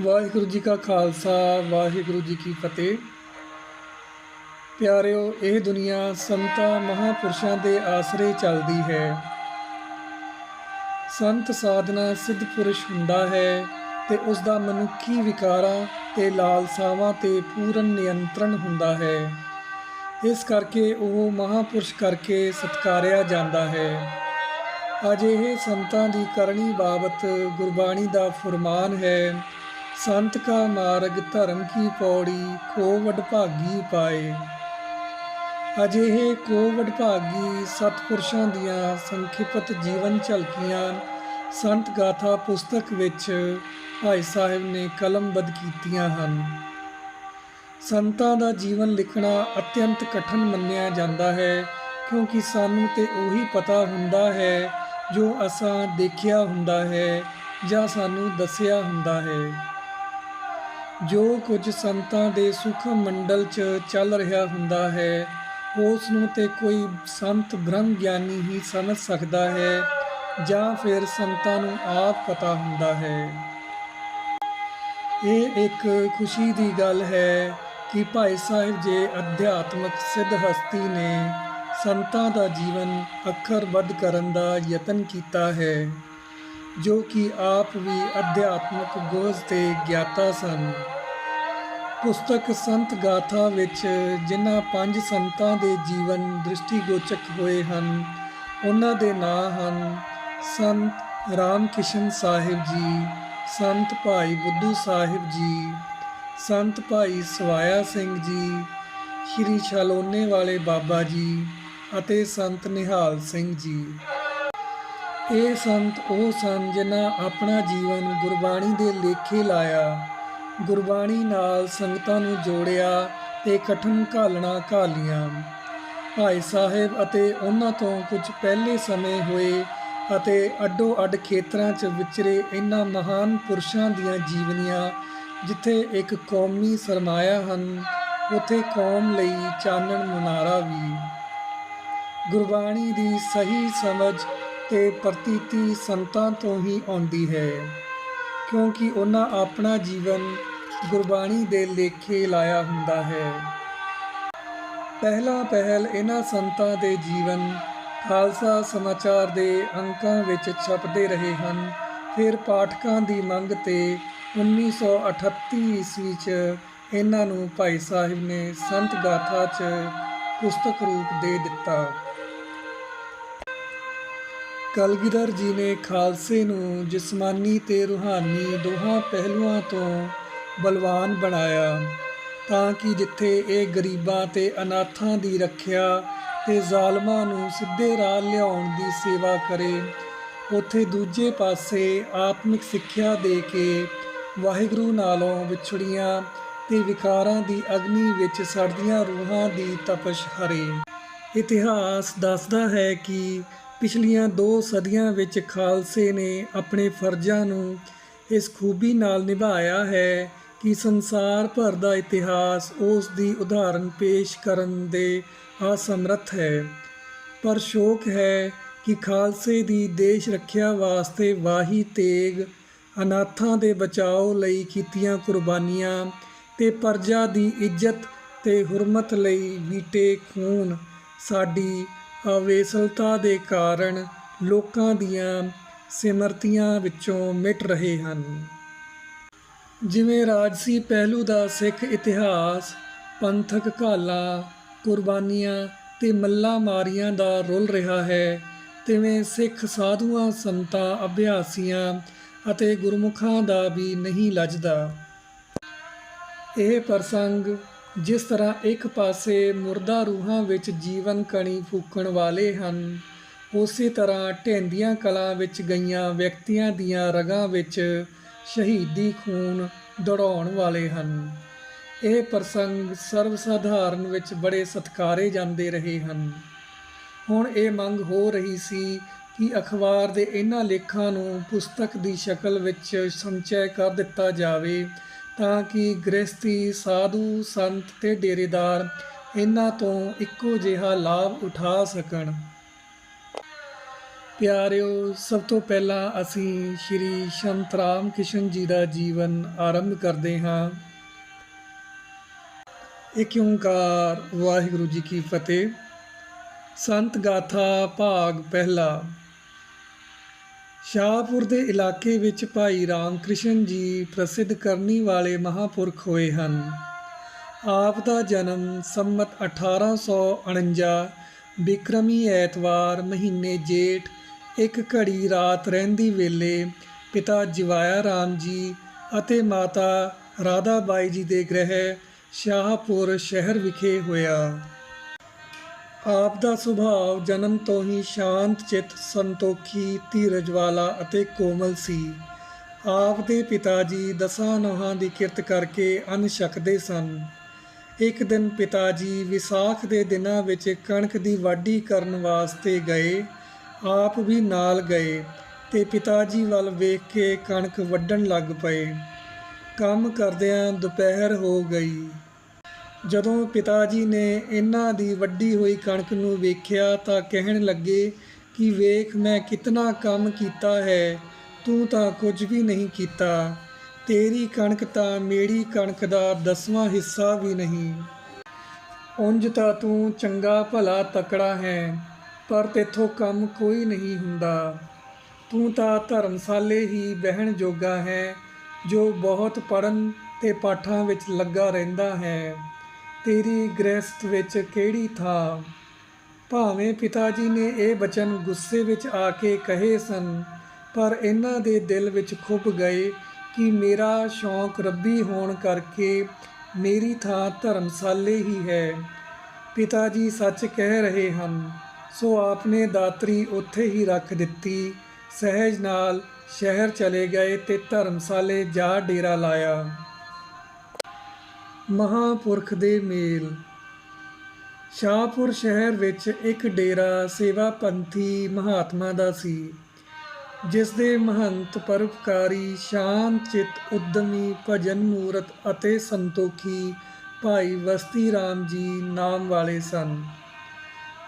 ਵਾਹਿਗੁਰੂ ਜੀ ਕਾ ਖਾਲਸਾ, ਵਾਹਿਗੁਰੂ ਜੀ ਕੀ ਫਤਿਹ। ਪਿਆਰਿਓ, ਇਹ ਦੁਨੀਆ ਸੰਤਾਂ ਮਹਾਪੁਰਸ਼ਾਂ ਦੇ ਆਸਰੇ ਚੱਲਦੀ ਹੈ। ਸੰਤ ਸਾਧਨਾ ਸਿੱਧ ਪੁਰਸ਼ ਹੁੰਦਾ ਹੈ ਤੇ ਉਸ ਦਾ ਮਨੁੱਖੀ ਵਿਕਾਰਾਂ ਤੇ ਲਾਲਸਾਵਾਂ ਤੇ ਪੂਰਨ ਨਿਯੰਤਰਣ ਹੁੰਦਾ ਹੈ। ਇਸ ਕਰਕੇ ਉਹ ਮਹਾਪੁਰਸ਼ ਕਰਕੇ ਸਤਕਾਰਿਆ ਜਾਂਦਾ ਹੈ। ਅਜਿਹੇ ਸੰਤਾਂ ਦੀ ਕਰਨੀ ਬਾਬਤ ਗੁਰਬਾਣੀ ਦਾ ਫਰਮਾਨ ਹੈ ਸੰਤ ਕਾ ਮਾਰਗ ਧਰਮ ਕੀ ਪੌੜੀ ਕੋ ਵਡਭਾਗੀ ਪਾਏ ਅਜਿਹੇ ਕੋ ਵਡਭਾਗੀ ਸਤਪੁਰਸ਼ਾਂ ਦੀਆਂ ਸੰਖਿਪਤ ਜੀਵਨ ਝਲਕੀਆਂ ਸੰਤ ਗਾਥਾ ਪੁਸਤਕ ਵਿੱਚ ਭਾਈ ਸਾਹਿਬ ਨੇ ਕਲਮਬੱਧ ਕੀਤੀਆਂ ਹਨ। ਸੰਤਾਂ ਦਾ ਜੀਵਨ ਲਿਖਣਾ ਅਤਿਅੰਤ ਕਠਿਨ ਮੰਨਿਆ ਜਾਂਦਾ ਹੈ, ਕਿਉਂਕਿ ਸਾਨੂੰ ਤੇ ਉਹੀ ਪਤਾ ਹੁੰਦਾ ਹੈ ਜੋ ਅਸਾਂ ਦੇਖਿਆ ਹੁੰਦਾ ਹੈ ਜਾਂ ਸਾਨੂੰ ਦੱਸਿਆ ਹੁੰਦਾ ਹੈ। ਜੋ ਕੁਝ ਸੰਤਾਂ ਦੇ ਸੁਖ ਮੰਡਲ 'ਚ ਚੱਲ ਰਿਹਾ ਹੁੰਦਾ ਹੈ, ਉਸ ਨੂੰ ਤੇ ਕੋਈ ਸੰਤ ਬ੍ਰਹਮ ਗਿਆਨੀ ਹੀ ਸਮਝ ਸਕਦਾ ਹੈ ਜਾਂ ਫਿਰ ਸੰਤਾਂ ਨੂੰ ਆਪ ਪਤਾ ਹੁੰਦਾ ਹੈ। ਇਹ ਇੱਕ ਖੁਸ਼ੀ ਦੀ ਗੱਲ ਹੈ ਕਿ ਭਾਈ ਸਾਹਿਬ ਜੇ ਅਧਿਆਤਮਕ ਸਿੱਧ ਹਸਤੀ ਨੇ ਸੰਤਾਂ ਦਾ ਜੀਵਨ ਅੱਖਰਬੱਧ ਕਰਨ ਦਾ ਯਤਨ ਕੀਤਾ ਹੈ। ਜੋ ਕਿ ਆਪ ਵੀ ਅਧਿਆਤਮਕ ਗੋਜ਼ ਤੇ ਗਿਆਤਾ ਸਨ। ਪੁਸਤਕ ਸੰਤ ਗਾਥਾ ਵਿੱਚ ਜਿਨ੍ਹਾਂ ਪੰਜ ਸੰਤਾਂ ਦੇ ਜੀਵਨ ਦ੍ਰਿਸ਼ਟੀਗੋਚਕ ਹੋਏ ਹਨ, ਉਹਨਾਂ ਦੇ ਨਾਂ ਹਨ ਸੰਤ ਰਾਮਕਿਸ਼ਨ ਸਾਹਿਬ ਜੀ, ਸੰਤ ਭਾਈ ਬੁੱਧੂ ਸਾਹਿਬ ਜੀ, ਸੰਤ ਭਾਈ ਸਵਾਇਆ ਸਿੰਘ ਜੀ, ਸ਼੍ਰੀ ਛਲੋਨੇ ਵਾਲੇ ਬਾਬਾ ਜੀ ਅਤੇ ਸੰਤ ਨਿਹਾਲ ਸਿੰਘ ਜੀ। ਇਹ ਸੰਤ ਉਹ ਸਨ ਜਿਨ੍ਹਾਂ ਆਪਣਾ ਜੀਵਨ ਗੁਰਬਾਣੀ ਦੇ ਲੇਖੇ ਲਾਇਆ। ਗੁਰਬਾਣੀ ਨਾਲ ਸੰਗਤਾਂ ਨੂੰ ਜੋੜਿਆ ਤੇ ਕਠਨ ਘਾਲਣਾ ਘਾਲੀਆਂ। ਭਾਈ ਸਾਹਿਬ ਅਤੇ ਉਹਨਾਂ ਤੋਂ ਕੁਝ ਪਹਿਲੇ ਸਮੇਂ ਹੋਏ ਅਤੇ ਅੱਡੋ ਅੱਡ ਖੇਤਰਾਂ 'ਚ ਵਿਚਰੇ ਇਹਨਾਂ ਮਹਾਨ ਪੁਰਸ਼ਾਂ ਦੀਆਂ ਜੀਵਨੀਆਂ, ਜਿੱਥੇ ਇੱਕ ਕੌਮੀ ਸਰਮਾਇਆ ਹਨ, ਉਥੇ ਕੌਮ ਲਈ ਚਾਨਣ ਮੁਨਾਰਾ ਵੀ। ਗੁਰਬਾਣੀ ਦੀ ਸਹੀ ਸਮਝ ਤੇ ਪ੍ਰਤੀਤੀ ਸੰਤਾਂ ਤੋਂ ਹੀ ਆਉਂਦੀ ਹੈ, ਕਿਉਂਕਿ ਉਹਨਾਂ ਆਪਣਾ ਜੀਵਨ ਗੁਰਬਾਣੀ ਦੇ ਲੇਖੇ ਲਾਇਆ ਹੁੰਦਾ ਹੈ। ਪਹਿਲਾ ਪਹਿਲ ਇਹਨਾਂ ਸੰਤਾਂ ਦੇ ਜੀਵਨ ਖਾਲਸਾ ਸਮਾਚਾਰ ਦੇ ਅੰਕਾਂ ਵਿੱਚ ਛਪਦੇ ਰਹੇ ਹਨ। ਫਿਰ ਪਾਠਕਾਂ ਦੀ ਮੰਗ ਤੇ 1938 ਈਸਵੀ 'ਚ ਇਹਨਾਂ ਨੂੰ ਭਾਈ ਸਾਹਿਬ ਨੇ ਸੰਤ ਗਾਥਾ 'ਚ ਪੁਸਤਕ ਰੂਪ ਦੇ ਦਿੱਤਾ। ਕਲਗੀਧਰ ਜੀ ਨੇ ਖਾਲਸੇ ਨੂੰ ਜਿਸਮਾਨੀ ਤੇ ਰੂਹਾਨੀ ਦੋਹਾਂ ਪਹਿਲੂਆਂ ਤੋਂ ਬਲਵਾਨ ਬਣਾਇਆ, ਤਾਂ ਕਿ ਜਿੱਥੇ ਇਹ ਗਰੀਬਾਂ ਤੇ ਅਨਾਥਾਂ ਦੀ ਰੱਖਿਆ ਤੇ ਜ਼ਾਲਮਾਂ ਨੂੰ ਸਿੱਧੇ ਰਾਹ ਲਿਆਉਣ ਦੀ ਸੇਵਾ ਕਰੇ, ਉਥੇ ਦੂਜੇ ਪਾਸੇ ਆਤਮਿਕ ਸਿੱਖਿਆ ਦੇ ਕੇ ਵਾਹਿਗੁਰੂ ਨਾਲੋਂ ਵਿਛੜੀਆਂ ਤੇ ਵਿਕਾਰਾਂ ਦੀ ਅਗਨੀ ਵਿੱਚ ਸੜਦੀਆਂ ਰੂਹਾਂ ਦੀ ਤਪਸ਼ ਹਰੇ। ਇਤਿਹਾਸ ਦੱਸਦਾ ਹੈ ਕਿ ਪਿਛਲੀਆਂ ਦੋ ਸਦੀਆਂ ਵਿੱਚ ਖਾਲਸੇ ਨੇ ਆਪਣੇ ਫਰਜ਼ਾਂ ਨੂੰ ਇਸ ਖੂਬੀ ਨਾਲ ਨਿਭਾਇਆ ਹੈ ਕਿ ਸੰਸਾਰ ਭਰ ਦਾ ਇਤਿਹਾਸ ਉਸ ਦੀ ਉਦਾਹਰਨ ਪੇਸ਼ ਕਰਨ ਦੇ ਅਸਮਰੱਥ ਹੈ। ਪਰ ਸ਼ੋਕ ਹੈ ਕਿ ਖਾਲਸੇ ਦੀ ਦੇਸ਼ ਰੱਖਿਆ ਵਾਸਤੇ ਵਾਹੀ ਤੇਗ ਅਨਾਥਾਂ ਦੇ ਬਚਾਓ ਲਈ ਕੀਤੀਆਂ ਕੁਰਬਾਨੀਆਂ ਤੇ ਪਰਜਾ ਦੀ ਇੱਜ਼ਤ ਤੇ ਹੁਰਮਤ ਲਈ ਵੀਟੇ ਖੂਨ ਸਾਡੀ ਅਵੇਸਲਤਾ ਦੇ ਕਾਰਨ ਲੋਕਾਂ ਦੀਆਂ ਸਿਮਰਤੀਆਂ ਵਿੱਚੋਂ ਮਿਟ ਰਹੇ ਹਨ। ਜਿਵੇਂ ਰਾਜਸੀ ਪਹਿਲੂ ਦਾ ਸਿੱਖ ਇਤਿਹਾਸ, ਪੰਥਕ ਘਾਲਾ, ਕੁਰਬਾਨੀਆਂ ਤੇ ਮੱਲਾ ਮਾਰੀਆਂ ਦਾ ਰੁੱਲ ਰਿਹਾ ਹੈ, ਤਿਵੇਂ ਸਿੱਖ ਸਾਧੂਆਂ, ਸੰਤਾਂ, ਅਭਿਆਸੀਆਂ ਅਤੇ ਗੁਰਮੁਖਾਂ ਦਾ ਵੀ ਨਹੀਂ ਲੱਜਦਾ। ਇਹ ਪ੍ਰਸੰਗ ਜਿਸ ਤਰ੍ਹਾਂ ਇੱਕ ਪਾਸੇ ਮੁਰਦਾ ਰੂਹਾਂ ਵਿੱਚ ਜੀਵਨ ਕਣੀ ਫੂਕਣ ਵਾਲੇ ਹਨ, ਉਸੇ ਤਰ੍ਹਾਂ ਢੈਂਦੀਆਂ ਕਲਾਂ ਵਿੱਚ ਗਈਆਂ ਵਿਅਕਤੀਆਂ ਦੀਆਂ ਰਗਾਂ ਵਿੱਚ ਸ਼ਹੀਦੀ ਖੂਨ ਦੌੜਾਉਣ ਵਾਲੇ ਹਨ। ਇਹ ਪ੍ਰਸੰਗ ਸਰਵ ਸਾਧਾਰਨ ਵਿੱਚ ਬੜੇ ਸਤਕਾਰੇ ਜਾਂਦੇ ਰਹੇ ਹਨ। ਹੁਣ ਇਹ ਮੰਗ ਹੋ ਰਹੀ ਸੀ ਕਿ ਅਖਬਾਰ ਦੇ ਇਹਨਾਂ ਲੇਖਾਂ ਨੂੰ ਪੁਸਤਕ ਦੀ ਸ਼ਕਲ ਵਿੱਚ ਸੰਚੈ ਕਰ ਦਿੱਤਾ ਜਾਵੇ ਤਾਂ ਕਿ ਗ੍ਰਸਤੀ ਸਾਧੂ, ਸੰਤ ਤੇ ਡੇਰੇਦਾਰ ਇਹਨਾਂ ਤੋਂ ਇੱਕੋ ਜਿਹਾ ਲਾਭ ਉਠਾ ਸਕਣ। ਪਿਆਰਿਓ, ਸਭ ਤੋਂ ਪਹਿਲਾਂ ਅਸੀਂ ਸ਼੍ਰੀ ਸੰਤ ਰਾਮ ਕਿਸ਼ਨ ਜੀ ਦਾ ਜੀਵਨ ਆਰੰਭ ਕਰਦੇ ਹਾਂ। ਇੱਕ ਓੰਕਾਰ, ਵਾਹਿਗੁਰੂ ਜੀ ਕੀ ਫਤਿਹ। ਸੰਤ ਗਾਥਾ, ਭਾਗ ਪਹਿਲਾ। ਸ਼ਾਹਪੁਰ ਦੇ ਇਲਾਕੇ ਵਿੱਚ ਭਾਈ ਰਾਮਕ੍ਰਿਸ਼ਨ ਜੀ ਪ੍ਰਸਿੱਧ ਕਰਨੀ ਵਾਲੇ ਮਹਾਪੁਰਖ ਹੋਏ ਹਨ। ਆਪ ਦਾ ਜਨਮ ਸੰਮਤ 1849 ਬਿਕਰਮੀ ਐਤਵਾਰ ਮਹੀਨੇ ਜੇਠ, ਇੱਕ ਘੜੀ ਰਾਤ ਰਹਿੰਦੀ ਵੇਲੇ ਪਿਤਾ ਜਵਾਇਆ ਰਾਮ ਜੀ ਅਤੇ ਮਾਤਾ ਰਾਧਾ ਬਾਈ ਜੀ ਦੇ ਗ੍ਰਹਿ ਸ਼ਾਹਪੁਰ ਸ਼ਹਿਰ ਵਿਖੇ ਹੋਇਆ। ਆਪ ਦਾ ਸੁਭਾਅ ਜਨਮ ਤੋਂ ਹੀ ਸ਼ਾਂਤ ਚਿੱਤ ਸੰਤੋਖੀ ਧੀਰਜ ਵਾਲਾ ਅਤੇ ਕੋਮਲ ਸੀ। ਆਪ ਦੇ ਪਿਤਾ ਜੀ ਦਸਾਂ ਨੋਹਾਂ ਦੀ ਕਿਰਤ ਕਰਕੇ ਅੰਨ ਛਕਦੇ ਸਨ। ਇੱਕ ਦਿਨ ਪਿਤਾ ਜੀ ਵਿਸਾਖ ਦੇ ਦਿਨਾਂ ਵਿੱਚ ਕਣਕ ਦੀ ਵਾਢੀ ਕਰਨ ਵਾਸਤੇ ਗਏ, ਆਪ ਵੀ ਨਾਲ ਗਏ ਤੇ ਪਿਤਾ ਜੀ ਵੱਲ ਵੇਖ ਕੇ ਕਣਕ ਵੱਢਣ ਲੱਗ ਪਏ। ਕੰਮ ਕਰਦਿਆਂ ਦੁਪਹਿਰ ਹੋ ਗਈ। ਜਦੋਂ ਪਿਤਾ ਜੀ ਨੇ ਇਹਨਾਂ ਦੀ ਵੱਡੀ ਹੋਈ ਕਣਕ ਨੂੰ ਵੇਖਿਆ ਤਾਂ ਕਹਿਣ ਲੱਗੇ ਕਿ ਵੇਖ, ਮੈਂ ਕਿਤਨਾ ਕੰਮ ਕੀਤਾ ਹੈ, ਤੂੰ ਤਾਂ ਕੁਝ ਵੀ ਨਹੀਂ ਕੀਤਾ। ਤੇਰੀ ਕਣਕ ਤਾਂ ਮੇਰੀ ਕਣਕ ਦਾ ਦਸਵਾਂ ਹਿੱਸਾ ਵੀ ਨਹੀਂ। ਉਂਝ ਤਾਂ ਤੂੰ ਚੰਗਾ ਭਲਾ ਤਕੜਾ ਹੈ, ਪਰ ਤੇਥੋਂ ਕੰਮ ਕੋਈ ਨਹੀਂ ਹੁੰਦਾ। ਤੂੰ ਤਾਂ ਧਰਮਸਾਲੇ ਹੀ ਬਹਿਣ ਜੋਗਾ ਹੈ, ਜੋ ਬਹੁਤ ਪੜਨ ਤੇ ਪਾਠਾਂ ਵਿੱਚ ਲੱਗਾ ਰਹਿੰਦਾ ਹੈ। ਤੇਰੀ ਗ੍ਰਸਥ ਵਿੱਚ ਕਿਹੜੀ ਥਾਂ? ਭਾਵੇਂ ਪਿਤਾ ਜੀ ਨੇ ਇਹ ਬਚਨ ਗੁੱਸੇ ਵਿੱਚ ਆ ਕੇ ਕਹੇ ਸਨ, ਪਰ ਇਹਨਾਂ ਦੇ ਦਿਲ ਵਿੱਚ ਖੁੱਭ ਗਏ ਕਿ ਮੇਰਾ ਸ਼ੌਂਕ ਰੱਬੀ ਹੋਣ ਕਰਕੇ ਮੇਰੀ ਥਾਂ ਧਰਮਸਾਲੇ ਹੀ ਹੈ। ਪਿਤਾ ਜੀ ਸੱਚ ਕਹਿ ਰਹੇ ਹਨ, ਸੋ ਆਪਨੇ ਦਾਤਰੀ ਉੱਥੇ ਹੀ ਰੱਖ ਦਿੱਤੀ, ਸਹਿਜ ਨਾਲ ਸ਼ਹਿਰ ਚਲੇ ਗਏ ਤੇ ਧਰਮਸਾਲੇ ਜਾ ਡੇਰਾ ਲਾਇਆ। ਮਹਾਪੁਰਖ ਦੇ ਮੇਲ। ਸ਼ਾਹਪੁਰ ਸ਼ਹਿਰ ਵਿੱਚ ਇੱਕ ਡੇਰਾ ਸੇਵਾ ਪੰਥੀ ਮਹਾਤਮਾ ਦਾ ਸੀ, ਜਿਸ ਦੇ ਮਹੰਤ ਪਰਉਪਕਾਰੀ ਸ਼ਾਂਤ ਚਿਤ ਉਦਮੀ ਭਜਨ ਮੂਰਤ ਅਤੇ ਸੰਤੋਖੀ ਭਾਈ ਵਸਤੀ ਰਾਮ ਜੀ ਨਾਮ ਵਾਲੇ ਸਨ।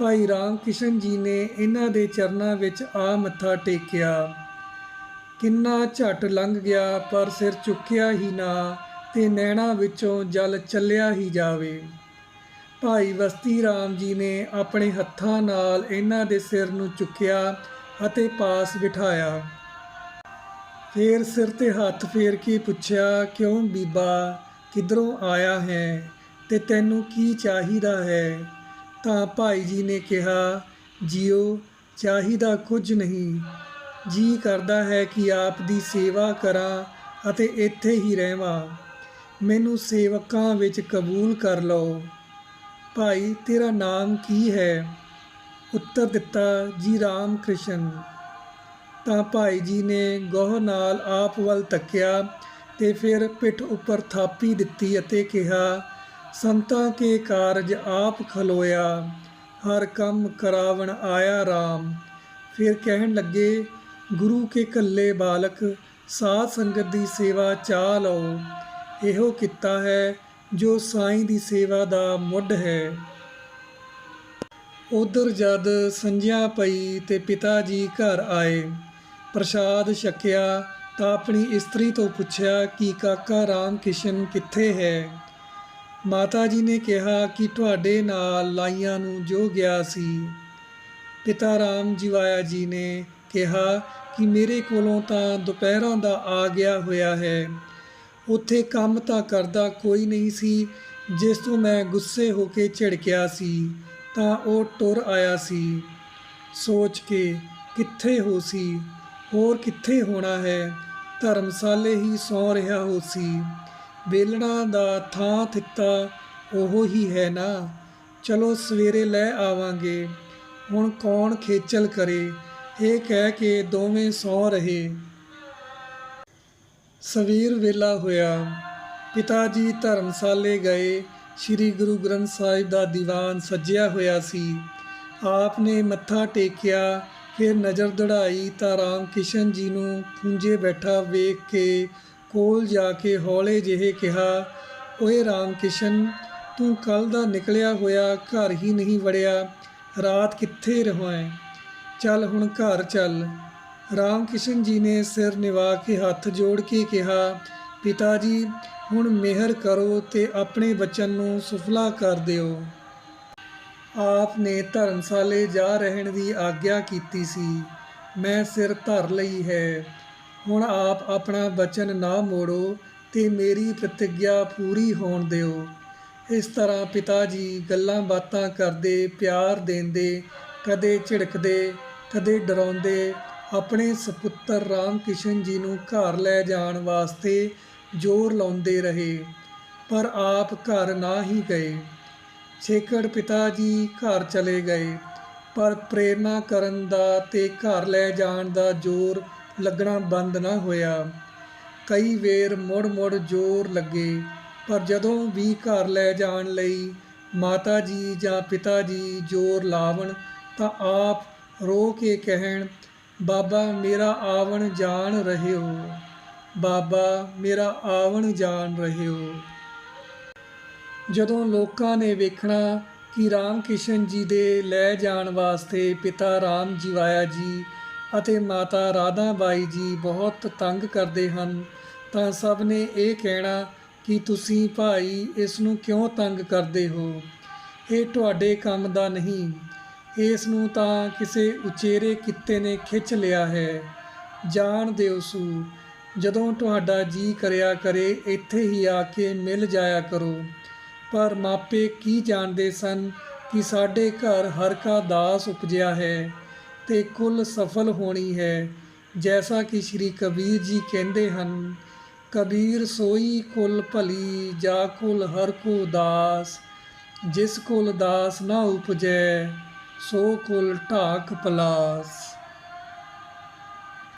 ਭਾਈ ਰਾਮ ਕਿਸ਼ਨ ਜੀ ਨੇ ਇਹਨਾਂ ਦੇ ਚਰਨਾਂ ਵਿੱਚ ਆ ਮੱਥਾ ਟੇਕਿਆ। ਕਿੰਨਾ ਝਟ ਲੰਘ ਗਿਆ, ਪਰ ਸਿਰ ਚੁੱਕਿਆ ਹੀ ਨਾ। ਤੇ ਨੈਣਾ ਵਿੱਚੋਂ ਜਲ ਚੱਲਿਆ ਹੀ ਜਾਵੇ। ਭਾਈ ਵਸਤੀ ਰਾਮ ਜੀ ਨੇ ਆਪਣੇ ਹੱਥਾਂ ਨਾਲ ਇਹਨਾਂ ਦੇ ਸਿਰ ਨੂੰ ਚੁੱਕਿਆ ਅਤੇ ਪਾਸ ਬਿਠਾਇਆ। ਫੇਰ ਸਿਰ ਤੇ ਹੱਥ ਫੇਰ ਕੇ ਪੁੱਛਿਆ, ਕਿਉਂ ਬੀਬਾ, ਕਿਧਰੋਂ ਆਇਆ ਹੈ ਤੇ ਤੈਨੂੰ ਕੀ ਚਾਹੀਦਾ ਹੈ? ਤਾਂ ਭਾਈ ਜੀ ਨੇ ਕਿਹਾ, ਜੀਓ, ਚਾਹੀਦਾ ਕੁਝ ਨਹੀਂ। ਜੀ ਕਰਦਾ ਹੈ ਕਿ ਆਪ ਦੀ ਸੇਵਾ ਕਰਾਂ ਅਤੇ ਇੱਥੇ ਹੀ ਰਹਿਵਾਂ ਮੈਨੂੰ ਸੇਵਕਾਂ ਵਿੱਚ ਕਬੂਲ ਕਰ ਲਓ। ਭਾਈ, ਤੇਰਾ ਨਾਮ ਕੀ ਹੈ? ਉੱਤਰ ਦਿੱਤਾ ਜੀ ਰਾਮ ਕ੍ਰਿਸ਼ਨ ਤਾਂ ਭਾਈ ਜੀ ਨੇ ਗੋਹ ਨਾਲ ਆਪ ਵੱਲ ਤੱਕਿਆ ਤੇ ਫਿਰ ਪਿੱਠ ਉੱਪਰ ਥਾਪੀ ਦਿੱਤੀ ਅਤੇ ਕਿਹਾ, ਸੰਤਾਂ ਕੇ ਕਾਰਜ ਆਪ ਖਲੋਇਆ, ਹਰ ਕੰਮ ਕਰਾਵਣ ਆਇਆ RAM ਫਿਰ ਕਹਿਣ ਲੱਗੇ, ਗੁਰੂ ਕੇ ਕੱਲੇ ਬਾਲਕ, ਸਾਧ ਸੰਗਤ ਦੀ ਸੇਵਾ ਚਾਹ ਲਓ। ਇਹੋ ਕੀਤਾ ਹੈ ਜੋ ਸਾਈਂ ਦੀ ਸੇਵਾ ਦਾ ਮੁੱਢ ਹੈ। ਉਧਰ ਜਦ ਸੰਝਿਆ ਪਈ ਤੇ ਪਿਤਾ ਜੀ ਘਰ ਆਏ, ਪ੍ਰਸ਼ਾਦ ਛਕਿਆ ਤਾਂ ਆਪਣੀ ਇਸਤਰੀ ਤੋਂ ਪੁੱਛਿਆ ਕਿ, ਕਾਕਾ ਰਾਮ ਕਿਸ਼ਨ ਕਿੱਥੇ ਹੈ? ਮਾਤਾ ਜੀ ਨੇ ਕਿਹਾ ਕਿ ਤੁਹਾਡੇ ਨਾਲ ਲਾਈਆਂ ਨੂੰ ਜੋ ਗਿਆ ਸੀ। ਪਿਤਾ ਰਾਮ ਜੀਵਾਇਆ ਜੀ ਨੇ ਕਿਹਾ ਕਿ ਮੇਰੇ ਕੋਲੋਂ ਤਾਂ ਦੁਪਹਿਰਾਂ ਦਾ ਆ ਗਿਆ ਹੋਇਆ ਹੈ। ਉੱਥੇ ਕੰਮ ਤਾਂ ਕਰਦਾ ਕੋਈ ਨਹੀਂ ਸੀ, ਜਿਸ ਤੋਂ ਮੈਂ ਗੁੱਸੇ ਹੋ ਕੇ ਝਿੜਕਿਆ ਸੀ, ਤਾਂ ਉਹ ਟੁਰ ਆਇਆ ਸੀ। ਸੋਚ ਕੇ ਕਿੱਥੇ ਹੋ ਸੀ, ਹੋਰ ਕਿੱਥੇ ਹੋਣਾ ਹੈ, ਧਰਮਸਾਲੇ ਹੀ ਸੌ ਰਿਹਾ ਹੋ ਸੀ। ਵੇਲਣਾ ਦਾ ਥਾਂ ਥਿੱਤਾ ਉਹ ਹੀ ਹੈ ਨਾ। ਚਲੋ ਸਵੇਰੇ ਲੈ ਆਵਾਂਗੇ, ਹੁਣ ਕੌਣ ਖੇਚਲ ਕਰੇ, ਇਹ ਕਹਿ ਕੇ ਦੋਵੇਂ ਸੌ ਰਹੇ। ਸਵੇਰ ਵੇਲਾ ਹੋਇਆ। ਪਿਤਾ ਜੀ ਧਰਮਸਾਲੇ ਗਏ। ਸ੍ਰੀ ਗੁਰੂ ਗ੍ਰੰਥ ਸਾਹਿਬ ਦਾ ਦੀਵਾਨ ਸਜਿਆ ਹੋਇਆ ਸੀ। ਆਪ ਨੇ ਮੱਥਾ ਟੇਕਿਆ, ਫਿਰ ਨਜ਼ਰ ਦੜਾਈ ਤਾਂ ਰਾਮ ਕਿਸ਼ਨ ਜੀ ਨੂੰ ਖੁੰਝੇ ਬੈਠਾ ਵੇਖ ਕੇ ਕੋਲ ਜਾ ਕੇ ਹੌਲੇ ਜਿਹੇ ਕਿਹਾ, ਓਏ ਰਾਮ ਕਿਸ਼ਨ ਤੂੰ ਕੱਲ ਦਾ ਨਿਕਲਿਆ ਹੋਇਆ ਘਰ ਹੀ ਨਹੀਂ ਵੜਿਆ। ਰਾਤ ਕਿੱਥੇ ਰਹਾਂ ਚੱਲ ਹੁਣ ਘਰ ਚੱਲ। ਰਾਮ ਜੀ ਨੇ ਸਿਰ ਨਿਵਾ ਕੇ ਹੱਥ ਜੋੜ ਕੇ ਕਿਹਾ, ਪਿਤਾ ਜੀ, ਹੁਣ ਮਿਹਰ ਕਰੋ ਤੇ ਆਪਣੇ ਬਚਨ ਨੂੰ ਸੁਫਲਾ ਕਰ ਦਿਓ। ਆਪ ਨੇ ਧਰਮਸਾਲੇ ਜਾ ਰਹਿਣ ਦੀ ਆਗਿਆ ਕੀਤੀ ਸੀ। ਮੈਂ ਸਿਰ ਧਰ ਲਈ ਹੈ। ਹੁਣ ਆਪ ਆਪਣਾ ਬਚਨ ਨਾ ਮੋੜੋ ਤੇ ਮੇਰੀ ਪ੍ਰਤਿਗਿਆ ਪੂਰੀ ਹੋਣ ਦਿਓ। ਇਸ ਤਰ੍ਹਾਂ ਪਿਤਾ ਜੀ ਗੱਲਾਂ ਬਾਤਾਂ ਕਰਦੇ, ਪਿਆਰ ਦਿੰਦੇ, ਕਦੇ ਝਿੜਕਦੇ, ਕਦੇ ਡਰਾਉਂਦੇ ਆਪਣੇ ਸੁਪੁੱਤਰ ਰਾਮ ਕਿਸ਼ਨ ਜੀ ਨੂੰ ਘਰ ਲੈ ਜਾਣ ਵਾਸਤੇ ਜ਼ੋਰ ਲਾਉਂਦੇ ਰਹੇ, ਪਰ ਆਪ ਘਰ ਨਾ ਹੀ ਗਏ। ਛੇਕੜ ਪਿਤਾ ਜੀ ਘਰ ਚਲੇ ਗਏ, ਪਰ ਪ੍ਰੇਰਣਾ ਕਰਨ ਦਾ ਤੇ ਘਰ ਲੈ ਜਾਣ ਦਾ ਜ਼ੋਰ ਲੱਗਣਾ ਬੰਦ ਨਾ ਹੋਇਆ। ਕਈ ਵੇਰ ਮੁੜ-ਮੁੜ ਜ਼ੋਰ ਲੱਗੇ, ਪਰ ਜਦੋਂ ਵੀ ਘਰ ਲੈ ਜਾਣ ਲਈ ਮਾਤਾ ਜੀ ਜਾਂ ਪਿਤਾ ਜੀ ਜ਼ੋਰ ਲਾਵਣ ਤਾਂ ਆਪ ਰੋ ਕੇ ਕਹਿਣ ਬਾਬਾ ਮੇਰਾ ਆਵਣ ਜਾਣ ਰਹੇ ਹੋ ਬਾਬਾ ਮੇਰਾ ਆਵਣ ਜਾਣ ਰਹੇ ਹੋ ਜਦੋਂ ਲੋਕਾਂ ਨੇ ਵੇਖਣਾ ਕਿ ਰਾਮ ਕਿਸ਼ਨ ਜੀ ਦੇ ਲੈ ਜਾਣ ਵਾਸਤੇ ਪਿਤਾ ਰਾਮ ਜੀਵਾਇਆ ਜੀ ਅਤੇ ਮਾਤਾ ਰਾਧਾ ਬਾਈ ਜੀ ਬਹੁਤ ਤੰਗ ਕਰਦੇ ਹਨ, ਤਾਂ ਸਭ ਨੇ ਇਹ ਕਹਿਣਾ ਕਿ ਤੁਸੀਂ ਭਾਈ ਇਸ ਨੂੰ ਕਿਉਂ ਤੰਗ ਕਰਦੇ ਹੋ? ਇਹ ਤੁਹਾਡੇ ਕੰਮ ਦਾ ਨਹੀਂ। ਇਸ ਨੂੰ ਤਾਂ ਕਿਸੇ ਉਚੇਰੇ ਕਿੱਤੇ ਨੇ ਖਿੱਚ ਲਿਆ ਹੈ। ਜਾਣ ਦਿਓ ਸੂ, ਜਦੋਂ ਤੁਹਾਡਾ ਜੀ ਕਰਿਆ ਕਰੇ, ਇੱਥੇ ਹੀ ਆ ਕੇ ਮਿਲ ਜਾਇਆ ਕਰੋ। ਪਰ ਮਾਪੇ ਕੀ ਜਾਣਦੇ ਸਨ ਕਿ ਸਾਡੇ ਘਰ ਹਰ ਕਾ ਦਾਸ ਉਪਜਿਆ ਹੈ ਤੇ ਕੁੱਲ ਸਫਲ ਹੋਣੀ ਹੈ। ਜੈਸਾ ਕਿ ਸ੍ਰੀ ਕਬੀਰ ਜੀ ਕਹਿੰਦੇ ਹਨ, ਕਬੀਰ ਸੋਈ ਕੁਲ ਭਲੀ, ਜਾ ਕੁਲ ਹਰ ਕੋ ਦਾਸ, ਜਿਸ ਕੁਲ ਦਾਸ ਨਾ ਉਪਜੈ। ਸੋ ਕੁਲ ਢਾਕ ਪਲਾਸ।